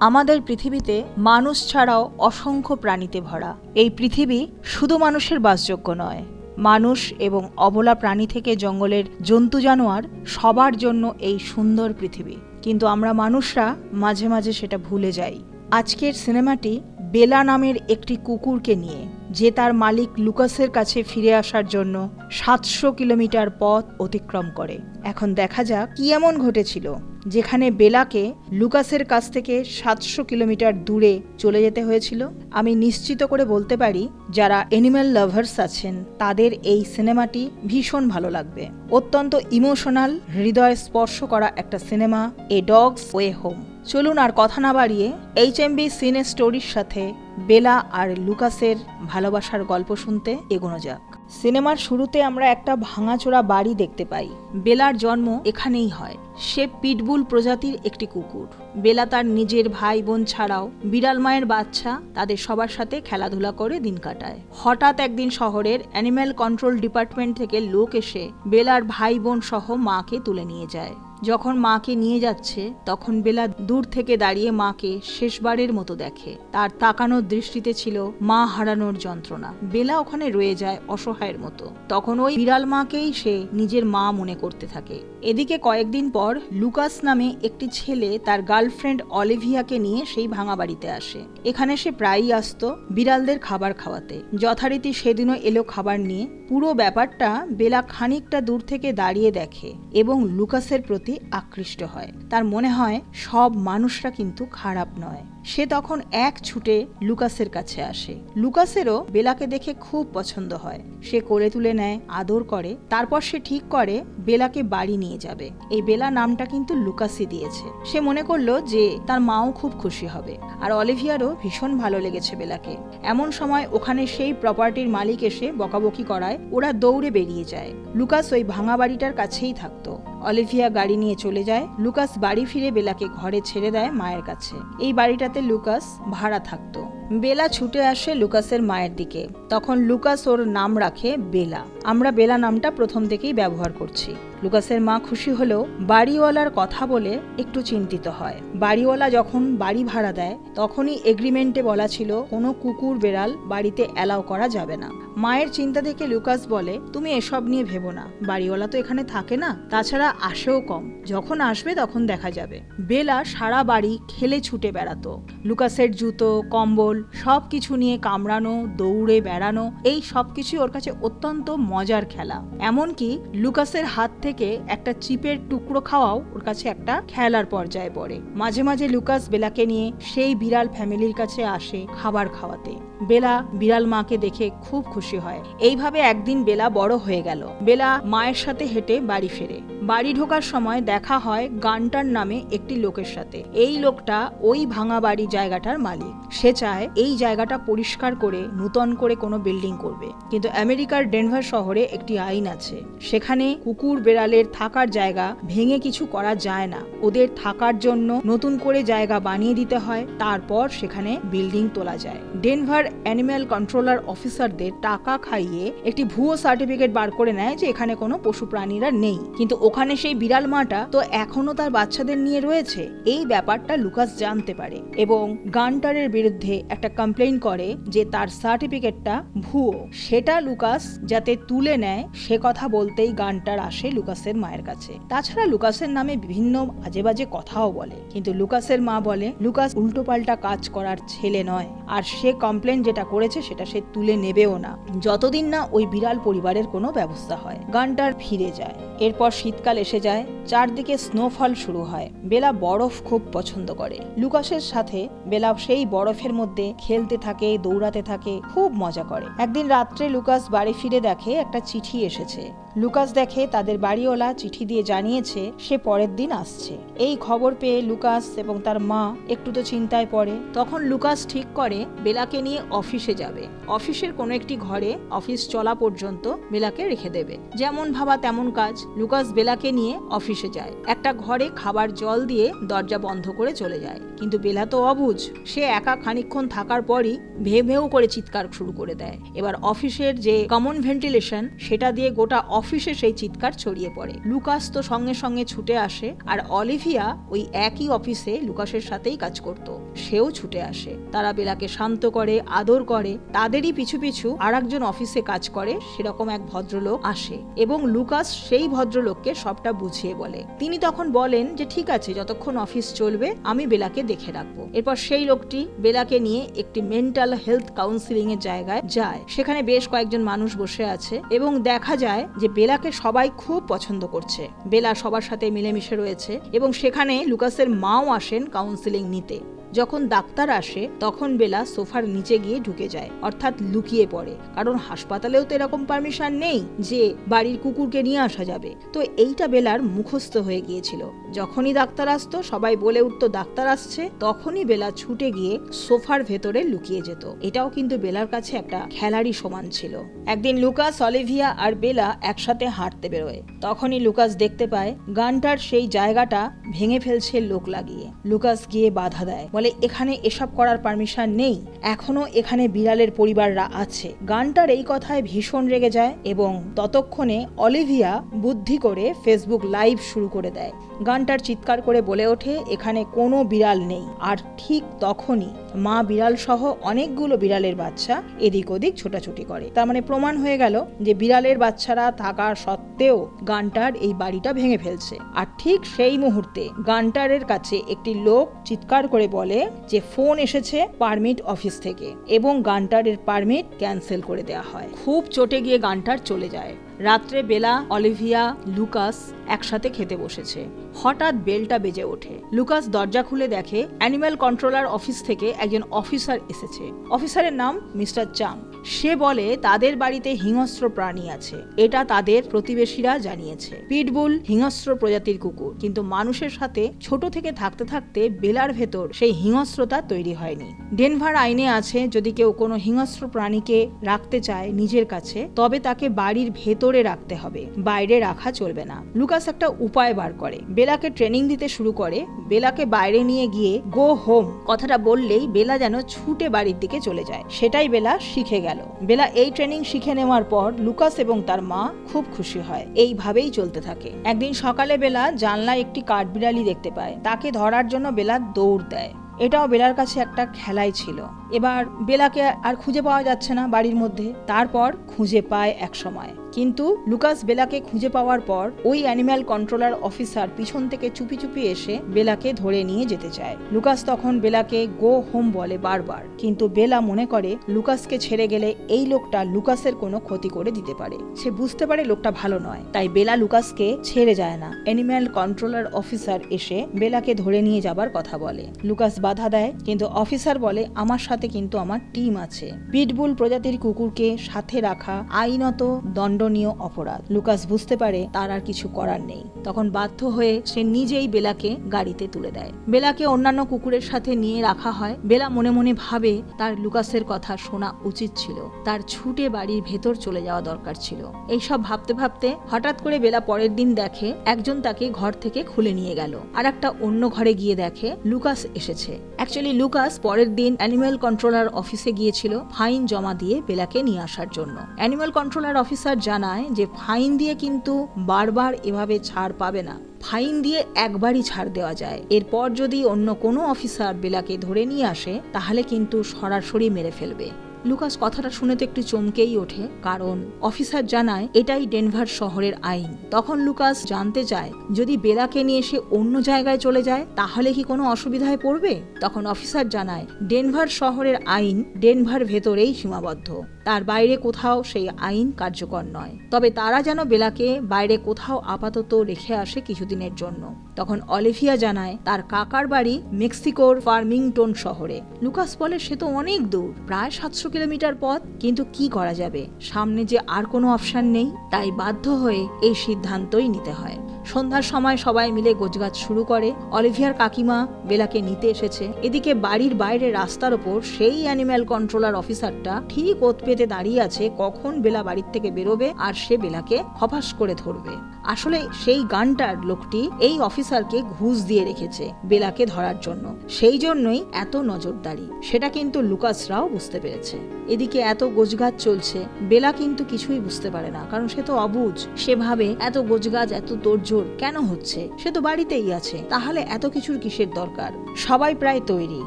আমাদের পৃথিবীতে মানুষ ছাড়াও অসংখ্য প্রাণীতে ভরা। এই পৃথিবী শুধু মানুষের বাসযোগ্য নয়। মানুষ এবং অবলা প্রাণী থেকে জঙ্গলের জন্তু জানোয়ার সবার জন্য এই সুন্দর পৃথিবী। কিন্তু আমরা মানুষরা মাঝে মাঝে সেটা ভুলে যাই। আজকের সিনেমাটি বেলা নামের একটি কুকুরকে নিয়ে। যে তার মালিক লুকাসের কাছে ফিরে আসার জন্য সাতশো কিলোমিটার পথ অতিক্রম করে। এখন দেখা যাক কি এমন ঘটেছিল, যেখানে বেলাকে লুকাসের কাছ থেকে সাতশো কিলোমিটার দূরে চলে যেতে হয়েছিল। আমি নিশ্চিত করে বলতে পারি, যারা অ্যানিম্যাল লাভার্স আছেন, তাদের এই সিনেমাটি ভীষণ ভালো লাগবে। অত্যন্ত ইমোশনাল হৃদয় স্পর্শ করা একটা cinema a dog's way home চলুন আর কথা না বাড়িয়ে এইচ এম বি সিনে স্টোরির সাথে বেলা আর লুকাসের ভালোবাসার গল্প শুনতে এগোনো যাক। সিনেমার শুরুতে আমরা একটা ভাঙাচোরা বাড়ি দেখতে পাই। বেলার জন্ম এখানেই হয়। সে পিটবুল প্রজাতির একটি কুকুর। বেলা তার নিজের ভাই বোন ছাড়াও বিড়াল মায়ের বাচ্চা তাদের সবার সাথে খেলাধুলা করে দিন কাটায়। হঠাৎ একদিন শহরের অ্যানিম্যাল কন্ট্রোল ডিপার্টমেন্ট থেকে লোক এসে বেলার ভাই বোন সহ মাকে তুলে নিয়ে যায়। যখন মাকে নিয়ে যাচ্ছে, তখন বেলা দূর থেকে দাঁড়িয়ে মাকে শেষবারের মতো দেখে। তার তাকানোর দৃষ্টিতে ছিল মা হারানোর যন্ত্রণা। বেলা ওখানে রয়ে যায় অসহায়ের মতো। তখন ওই বিড়াল মাকেই সে নিজের মা মনে করতে থাকে। এদিকে কয়েকদিন পর লুকাস নামে একটি ছেলে তার গার্লফ্রেন্ড অলিভিয়াকে নিয়ে সেই ভাঙা বাড়িতে আসে। এখানে সে প্রায়ই আসতো বিড়ালদের খাবার খাওয়াতে। যথারীতি সেদিনও এলো খাবার নিয়ে। পুরো ব্যাপারটা বেলা খানিকটা দূর থেকে দাঁড়িয়ে দেখে এবং লুকাসের প্রতি আকৃষ্ট হয়। তার মনে হয়, সব মানুষরা কিন্তু খারাপ নয়। সে তখন এক ছুটে লুকাসের কাছে আসে। লুকাসেরও বেলাকে দেখে খুব পছন্দ হয়। সে কোলে তুলে নেয়, আদর করে। তারপর সে ঠিক করে, বেলাকে বাড়ি নিয়ে যাবে। এই বেলা নামটা কিন্তু লুকাসই দিয়েছে। সে মনে করল যে, তার মাও খুব খুশি হবে। আর অলিভিয়ারও ভীষণ ভালো লেগেছে বেলাকে। এমন সময় ওখানে সেই প্রপার্টির মালিক এসে বকাবকি করায়। ওরা দৌড়ে বেরিয়ে যায়। লুকাস ওই ভাঙা বাড়িটার কাছেই থাকতো। অলিভিয়া গাড়ি নিয়ে চলে যায়। লুকাস বাড়ি ফিরে বেলাকে ঘরে ছেড়ে দেয় মায়ের কাছে। এই বাড়িটাতে লুকাস ভাড়া থাকতো। বেলা ছুটে আসে লুকাসের মায়ের দিকে। তখন লুকাস ওর নাম রাখে বেলা। আমরা বেলা নামটা প্রথম থেকেই ব্যবহার করছি। লুকাসের মা খুশি হলেও বাড়িওয়ালার কথা বলে একটু চিন্তিত হয়। বাড়িওয়ালা যখন বাড়ি ভাড়া দেয়, তখনই এগ্রিমেন্টে বলা ছিল, কোনো কুকুর বেড়াল বাড়িতে অ্যালাউ করা যাবে না। মায়ের চিন্তা দেখে লুকাস বলে, তুমি এসব নিয়ে ভেবো না। বাড়িওয়ালা তো এখানে থাকে না। তাছাড়া আসেও কম। যখন আসবে তখন দেখা যাবে। বেলা সারা বাড়ি খেলে ছুটে বেড়াতো। লুকাসের জুতো, কম্বল সব কিছু নিয়ে কামড়ানো, দৌড়ে বেড়ানো, এই সব কিছু ওর কাছে অত্যন্ত মজার খেলা। এমনকি লুকাসের হাত থেকে একটা চিপের টুকরো খাওয়াও ওর কাছে একটা খেলার পর্যায়ে পড়ে। মাঝে মাঝে লুকাস বেলাকে নিয়ে সেই বিড়াল ফ্যামিলির কাছে আসে খাবার খাওয়াতে। বেলা বিড়াল মাকে দেখে খুব খুশি হয়। এইভাবে একদিন বেলা বড় হয়ে গেল। বেলা মায়ের সাথে হেঁটে বাড়ি ফেরে। বাড়ি ঢোকার সময় দেখা হয় গানটার নামে একটি লোকের সাথে। এই লোকটা ওই ভাঙা বাড়ি জায়গাটার মালিক। সে চায় এই জায়গাটা পরিষ্কার করে, নূতন করে কোনো বিল্ডিং করবে। কিন্তু আমেরিকার ডেনভার শহরে একটি আইন আছে। সেখানে কুকুর বেড়ালের থাকার জায়গা ভেঙে কিছু করা যায় না। ওদের থাকার জন্য নতুন করে জায়গা বানিয়ে দিতে হয়। তারপর সেখানে বিল্ডিং তোলা যায়। ডেনভার অ্যানিম্যাল কন্ট্রোলার অফিসারদের টাকা খাইয়ে একটি ভুয়ো সার্টিফিকেট বার করে নেয় যে এখানে কোনো পশু প্রাণীরা নেই। কিন্তু ওখানে সেই বিড়াল মাটা তো এখনও তার বাচ্চাদের নিয়ে রয়েছে। এই ব্যাপারটা লুকাস জানতে পারে এবং গানটারের বিরুদ্ধে একটা কমপ্লেইন করে যে তার সার্টিফিকেটটা ভুয়ো। সেটা লুকাস যাতে তুলে নেয়, সে কথা বলতেই গানটার আসে লুকাসের মায়ের কাছে। তাছাড়া লুকাসের নামে বিভিন্ন আজে বাজে কথাও বলে। কিন্তু লুকাসের মা বলে, লুকাস উল্টোপাল্টা কাজ করার ছেলে নয়। আর সে কমপ্লেন যেটা করেছে সেটা সে তুলে নেবেও না। যতদিন না ওই বিড়াল পরিবারের কোনো ব্যবস্থা হয়। গানটার ফিরে যায়। এরপর শীতকাল এসে যায়, চারদিকে স্নোফল শুরু হয়। বেলা বরফ খুব পছন্দ করে। লুকাসের সাথে বেলা সেই বরফের মধ্যে খেলতে থাকে, দৌড়াতে থাকে, খুব মজা করে। একদিন রাত্রে লুকাস বাড়ি ফিরে দেখে একটা চিঠি এসেছে। লুকাস দেখে তাদের বাড়িওয়ালা চিঠি দিয়ে জানিয়েছে, সে পরের দিন আসছে। এই খবর পেয়ে লুকাস এবং তার মা একটু তো চিন্তায় পড়ে। তখন লুকাস ঠিক করে বেলাকে নিয়ে অফিসে যাবে। অফিসের কোনো একটি ঘরে অফিস চলা পর্যন্ত বেলাকে রেখে দেবে। যেমন ভাবা তেমন কাজ। লুকাস বেলাকে নিয়ে অফিসে যায়। একটা ঘরে খাবার জল দিয়ে দরজা বন্ধ করে চলে যায়। কিন্তু বেলা তো অবুঝ। সে একা খানিকক্ষণ থাকার পরই ভেউ ভেউ করে চিৎকার শুরু করে দেয়। এবার অফিসের যে কমন ভেন্টিলেশন সেটা দিয়ে গোটা অফিস অফিসে সেই চিৎকার ছড়িয়ে পড়ে। লুকাস তো সঙ্গে সঙ্গে ছুটে আসে আর অলিভিয়া ওই একই অফিসে লুকাসের সাথেই কাজ করত। সেও ছুটে আসে। তারা বেলাকে শান্ত করে, আদর করে, তাদেরই পিছু পিছু আর একজন অফিসে কাজ করে, সেরকম এক ভদ্রলোক আসে এবং লুকাস সেই ভদ্রলোককে সবটা বুঝিয়ে বলে। তিনি তখন বলেন যে, ঠিক আছে, যতক্ষণ অফিস চলবে, আমি বেলাকে দেখে রাখব। এরপর সেই লোকটি বেলাকে নিয়ে একটি মেন্টাল হেলথ কাউন্সিলিং এর জায়গায় যায়। সেখানে বেশ কয়েকজন মানুষ বসে আছে এবং দেখা যায় যে বেলাকে সবাই খুব পছন্দ করছে। বেলা সবার সাথে মিলেমিশে রয়েছে এবং সেখানে লুকাসের মাও আসেন কাউন্সিলিং নিতে। যখন ডাক্তার আসে, তখন বেলা সোফার নিচে গিয়ে ঢুকে যায়, অর্থাৎ লুকিয়ে পড়ে। কারণ হাসপাতালেও তো এরকম পারমিশন নেই যে বাড়ির কুকুরকে নিয়ে আসা যাবে। তো এইটা বেলার মুখস্থ হয়ে গিয়েছিল। যখনই ডাক্তার আসতো, সবাই বলে উঠতো, ডাক্তার আসছে। তখনই বেলা ছুটে গিয়ে সোফার ভেতরে লুকিয়ে যেত। এটাও কিন্তু বেলার কাছে একটা খেলারই সমান ছিল। একদিন লুকাস, অলিভিয়া আর বেলা একসাথে হাঁটতে বেরোয়। তখনই লুকাস দেখতে পায়, গানটার সেই জায়গাটা ভেঙে ফেলছে লোক লাগিয়ে। লুকাস গিয়ে বাধা দেয়। বলে, এখানে এসব করার পারমিশন নেই। এখনও এখানে বিড়ালের পরিবাররা আছে। গানটার এই কথায় ভীষণ রেগে যায় এবং ততক্ষণে অলিভিয়া বুদ্ধি করে ফেসবুক লাইভ শুরু করে দেয়। গানটার চিৎকার করে বলে ওঠে, এখানে কোনো বিড়াল নেই। আর ঠিক তখনই মা বিড়াল সহ অনেকগুলো বিড়ালের বাচ্চা এদিক ওদিক ছোটাছুটি করে। তার মানে প্রমাণ হয়ে গেল যে বিড়ালের বাচ্চারা থাকার সত্ত্বেও গানটার এই বাড়িটা ভেঙে ফেলছে। আর ঠিক সেই মুহূর্তে গানটারের কাছে একটি লোক চিৎকার করে বলে যে ফোন এসেছে পারমিট অফিস থেকে এবং গানটারের পারমিট ক্যান্সেল করে দেওয়া হয়। খুব চটে গিয়ে গানটার চলে যায়। রাত্রে বেলা অলিভিয়া, লুকাস একসাথে খেতে বসেছে। হঠাৎ বেলটা বেজে ওঠে। লুকাস দরজা খুলে দেখে অ্যানিম্যাল কন্ট্রোলার অফিস থেকে একজন অফিসার এসেছে। অফিসারের নাম মিস্টার চাং। সে বলে, তাদের বাড়িতে হিংস্র প্রাণী আছে। এটা তাদের প্রতিবেশীরা জানিয়েছে। পিটবুল হিংস্র প্রজাতির কুকুর। কিন্তু মানুষের সাথে ছোট থেকে থাকতে থাকতে বেলার ভেতর সেই হিংস্রতা তৈরি হয়নি। ডেনভার আইনে আছে, যদি কেউ কোনো হিংস্র প্রাণীকে রাখতে চায় নিজের কাছে, তবে তাকে বাড়ির ভেতরে রাখতে হবে। বাইরে রাখা চলবে না। লুকাস একটা উপায় বার করে। বেলাকে ট্রেনিং দিতে শুরু করে। বেলাকে বাইরে নিয়ে গিয়ে গো হোম কথাটা বললেই বেলা যেন ছুটে বাড়ির দিকে চলে যায়। সেটাই বেলা শিখে গেল। বেলা এই ট্রেনিং শিখে নেওয়ার পর লুকাস এবং তার মা খুব খুশি হয়। এইভাবেই চলতে থাকে। একদিন সকালে বেলা জানলায় একটি কাঠবিড়ালি দেখতে পায়। তাকে ধরার জন্য বেলা দৌড় দেয়। এটাও বেলার কাছে একটা খেলাই ছিল। এবার বেলাকে আর খুঁজে পাওয়া যাচ্ছে না বাড়ির মধ্যে। তারপর খুঁজে পায় এক সময়। কিন্তু লুকাস বেলাকে খুঁজে পাওয়ার পর ওই অ্যানিম্যাল কন্ট্রোলার অফিসার পিছন থেকে চুপি চুপি এসে বেলাকে ধরে নিয়ে যেতে চায়। লুকাস তখন বেলাকে গো হোম বলে বারবার। কিন্তু বেলা মনে করে লুকাসকে ছেড়ে গেলে এই লোকটা লুকাসের কোনো ক্ষতি করে দিতে পারে। সে বুঝতে পারে লোকটা ভালো নয়। তাই বেলা লুকাসকে ছেড়ে যায় না। অ্যানিম্যাল কন্ট্রোলার অফিসার এসে বেলাকে ধরে নিয়ে যাবার কথা বলে। লুকাস বাধা দেয়, কিন্তু অফিসার বলে, আমার সাথে কিন্তু আমার টিম আছে। পিটবুল প্রজাতির কুকুরকে সাথে রাখা আইনত দণ্ডনীয় অপরাধ। লুকাস বুঝতে পারে তার আর কিছু করার নেই। তখন বাধ্য হয়ে সে নিজেই বেলাকে গাড়িতে তুলে দেয়। বেলাকে অন্যান্য কুকুরের সাথে নিয়ে রাখা হয়। বেলা মনে মনে ভাবে তার লুকাসের কথা শোনা উচিত ছিল। তার ছুটে বাড়ির ভেতর চলে যাওয়া দরকার ছিল। এইসব ভাবতে ভাবতে হঠাৎ করে বেলা পরের দিন দেখে একজন তাকে ঘর থেকে খুলে নিয়ে গেল। আর একটা অন্য ঘরে গিয়ে দেখে লুকাস এসেছে। অ্যাকচুয়ালি লুকাস পরের দিন অ্যানিম্যাল কন্ট্রোলার অফিসে গিয়েছিল ফাইন জমা দিয়ে বেলাকে নিয়ে আসার জন্য। অ্যানিম্যাল কন্ট্রোলার অফিসার জানায় যে ফাইন দিয়ে কিন্তু বারবার এভাবে ছাড় পাবে না। ফাইন দিয়ে একবারই ছাড় দেওয়া যায়। এরপর যদি অন্য কোনো অফিসার বেলাকে ধরে নিয়ে আসে, তাহলে কিন্তু সরাসরি মেরে ফেলবে। লুকাস কথাটা শুনে তো একটু চমকেই ওঠে, কারণ অফিসার জানায়, এটাই ডেনভার শহরের আইন। তখন লুকাস জানতে চায়, যদি বেলাকে নিয়ে এসে অন্য জায়গায় চলে যায়, তাহলে কি কোনো অসুবিধায় পড়বে? তখন অফিসার জানায়, ডেনভার শহরের আইন ডেনভার ভেতরেই সীমাবদ্ধ। তার বাইরে কোথাও সেই আইন কার্যকর নয়। তবে তারা যেন বেলাকে বাইরে কোথাও আপাতত রেখে আসে কিছুদিনের জন্য। তখন অলিভিয়া জানায়, তার কাকার বাড়ি মেক্সিকোর ফার্মিংটন শহরে। লুকাস বলে, সে তো অনেক দূর, প্রায় সাতশো কিলোমিটার পথ, কিন্তু কি করা যাবে? সামনে যে আর কোনো অপশান নেই, তাই বাধ্য হয়ে এই সিদ্ধান্তই নিতে হয়। সন্ধ্যার সময় সবাই মিলে গোছগাছ শুরু করে। অলিভিয়ার কাকিমা বেলাকে নিতে এসেছে। এদিকে বাড়ির বাইরে রাস্তার ওপর সেই অ্যানিম্যাল কন্ট্রোলার অফিসারটা ঠিক ওত পেতে দাঁড়িয়ে আছে কখন বেলা বাড়ির থেকে বেরোবে আর সে বেলাকে হপাস করে ধরবে। আসলে সেই গানটার লোকটি এই অফিসারকে ঘুষ দিয়ে রেখেছে বেলাকে ধরার জন্য। সেই জন্যই এত নজরদারি। সেটা কিন্তু লুকাসরাও বুঝতে পেরেছে। এদিকে এত গোজগাছ চলছে, বেলা কিন্তু কিছুই বুঝতে পারে না, কারণ সে তো অবুঝ। সেভাবে এত গোজগাছ, এত তোড়জোড় কেন হচ্ছে? সে তো বাড়িতেই আছে। তাহলে এত কিছুর কিসের দরকার? সবাই প্রায় তৈরি।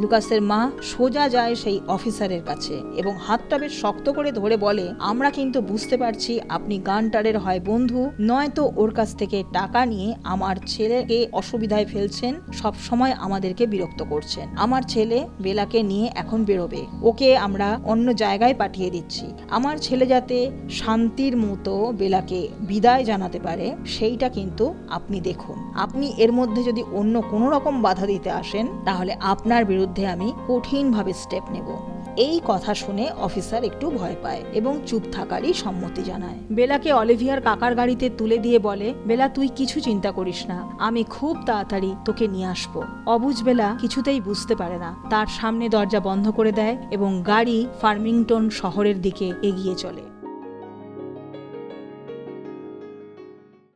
লুকাসের মা সোজা যায় সেই অফিসারের কাছে এবং হাতটা বেশ শক্ত করে ধরে বলে, আমরা কিন্তু বুঝতে পারছি আপনি গানটারের হয় বন্ধু, নয়তো ওর কাছ থেকে টাকা নিয়ে আমার ছেলেকে অসুবিধায় ফেলছেন, সব সময় আমাদেরকে বিরক্ত করছেন। আমার ছেলে বেলাকে নিয়ে এখন বেরোবে। ওকে আমরা অন্য জায়গায় পাঠিয়ে দিচ্ছি। আমার ছেলে যাতে শান্তির মতো বেলাকে বিদায় জানাতে পারে, সেইটা কিন্তু আপনি দেখুন। আপনি এর মধ্যে যদি অন্য কোনো রকম বাধা দিতে আসেন, তাহলে আপনার বিরুদ্ধে আমি কঠিনভাবে স্টেপ নেব। এই কথা শুনে অফিসার একটু ভয় পায় এবং চুপ থাকারই সম্মতি জানায়। বেলাকে অলিভিয়ার কাকার গাড়িতে তুলে দিয়ে বলে, বেলা, তুই কিছু চিন্তা করিস না। আমি খুব তাড়াতাড়ি তোকে নিয়ে আসব। অবুঝ বেলা কিছুতেই বুঝতে পারে না। তার সামনে দরজা বন্ধ করে দেয় এবং গাড়ি ফার্মিংটন শহরের দিকে এগিয়ে চলে।